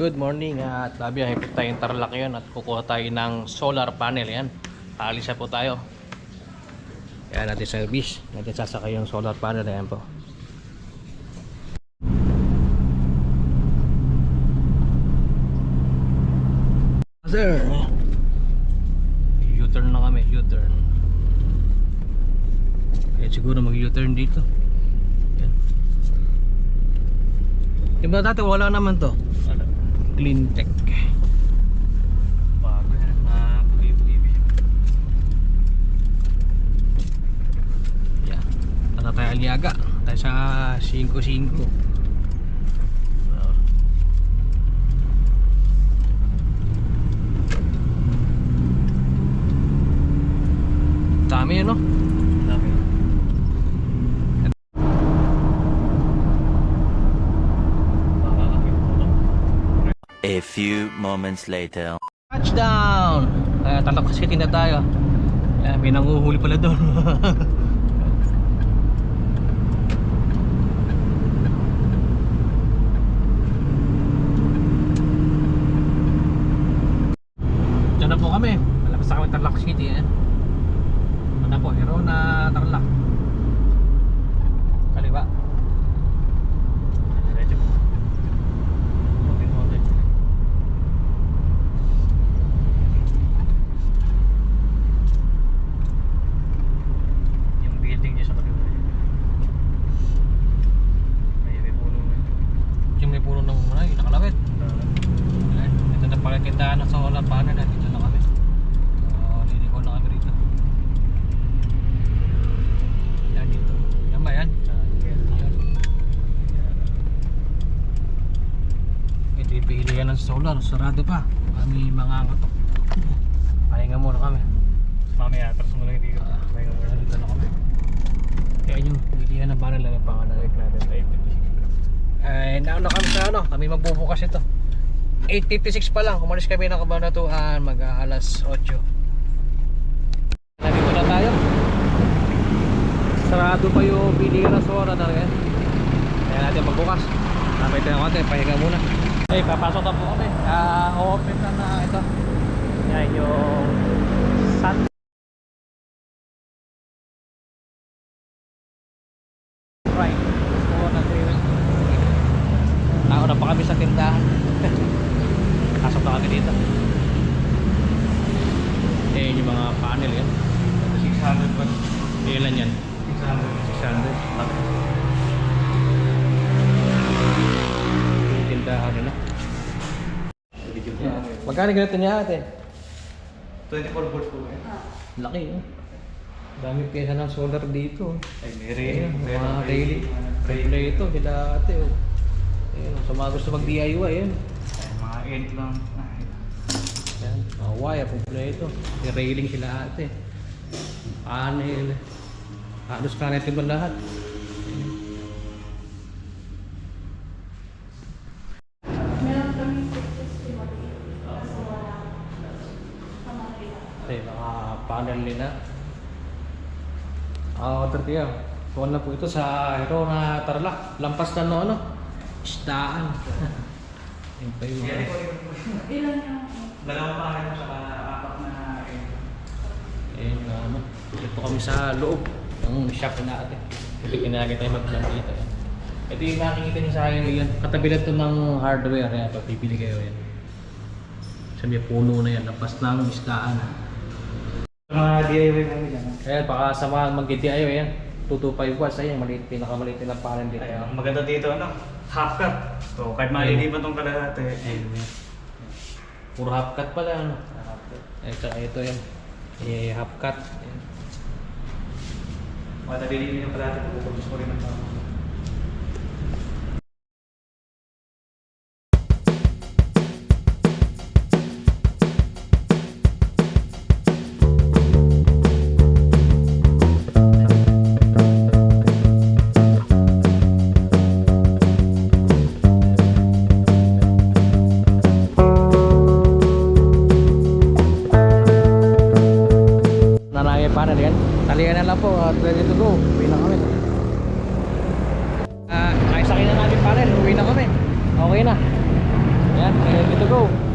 Good morning at labiyahin po tayong Tarlac yun at kukuha tayo ng solar panel yan. Aalisa po tayo. Yan natin service. Natin sasakay yung solar panel yan po. Sir. U-turn na kami, U-turn. Kaya siguro mag-U-turn dito. Yan. Diba dati wala naman to? Ano? Clean tech. Bago yan. Mga pugi-pugi. Yan. Tata tayo aliaga. Tayo sa 5-5. Oh. Dami yun no? Dami. Makakakit mo lang. A few moments later. Touchdown! Uh, Talakas City na tayo. Uh, may nanguhuli pala doon. Diyan po kami. Malapit sa Tarlac City. Eh. Ano po? Hero na Tarlac. Kaliwa. Diretso mo. Konting konti. Yung building niya sa kaliwa. May may puno na. Yung may puno ng muna, yung nakalawit. Ayan, Na tindahan ng solar panel. eh. Dito na kami. So, liliko na kami rito. Yan dito. Yan ba yan? Yan. Ipili yan ng solar. Sarado pa. Kami mga angatok. Pahinga muna kami. Mamaya, atras mo lang dito. Ah, May kamura. Dito na kami. Kaya yung bilihan ng lang yung pangalan natin. Ay, 56 Eh, nauna kami sa ano, kami magbubukas ito. 8.56 pa lang, umalis kami ng Kabanatuan, mag ah, alas 8. Nandito na tayo. Sarado pa yung bilihan ng Sora na rin. Kaya natin magbukas. Sabay tayo konti, pahinga muna. Eh, papasok na po kami. Ah, open na na ito. Yan yung sun right. Nag-iwan. Tao na pa kami sa tindahan. Pasok na kami dito. Eh, yung mga panel yan. 600 ba? Ilan yan? 600. 600. Yung tindahan nila. Magkano ganito niya ate? 24 volts po eh. Laki oh. Dami pyesa ng solar dito. Ay, may Ayun, railing. mga railing. Ito, sila ate oh. Ayun, sa mga gusto mag-DIY yan. Ay, end lang. Ay, Yan, mga wire, kompleto. May railing sila ate. Panel. Halos kanete ba lahat? Ate, mga panel nila. Ah, uh, tiya. Kuha na po ito sa Hero na Tarlac. Lampas na no, ano? Istaan. Yan pa yung... Ilan yung Dalawang pangalan mo sa apat na end. Eh, ano, dito kami sa loob ng shop na natin. Ito kinagay tayo mag-plan dito. Ito yung nakikita niyo sa akin yan. Katabi lang ito ng hardware. Yan, pag pipili kayo yan. Sa may puno na yan, lapas ng isdaan. Sa mga DIY mo dyan. Kaya baka samahan mag-DIY yan. 225 watts, ayun, maliit, pinakamaliit na panel dito. Ay, ang maganda dito, ano? Half cut. So, kahit malilipan tong kalahati. Ayun, yan. Puro half cut pala, ano? Ito, ito yan. Eh, half cut. Yan. Mga nalilipan yung kalahati, pupulis mo rin ng may panel yan talian na lang po at ready to go. Uwi na kami. Ah, uh, ayos akin na namin panel uwi na kami. Okay na. Yan ready to go.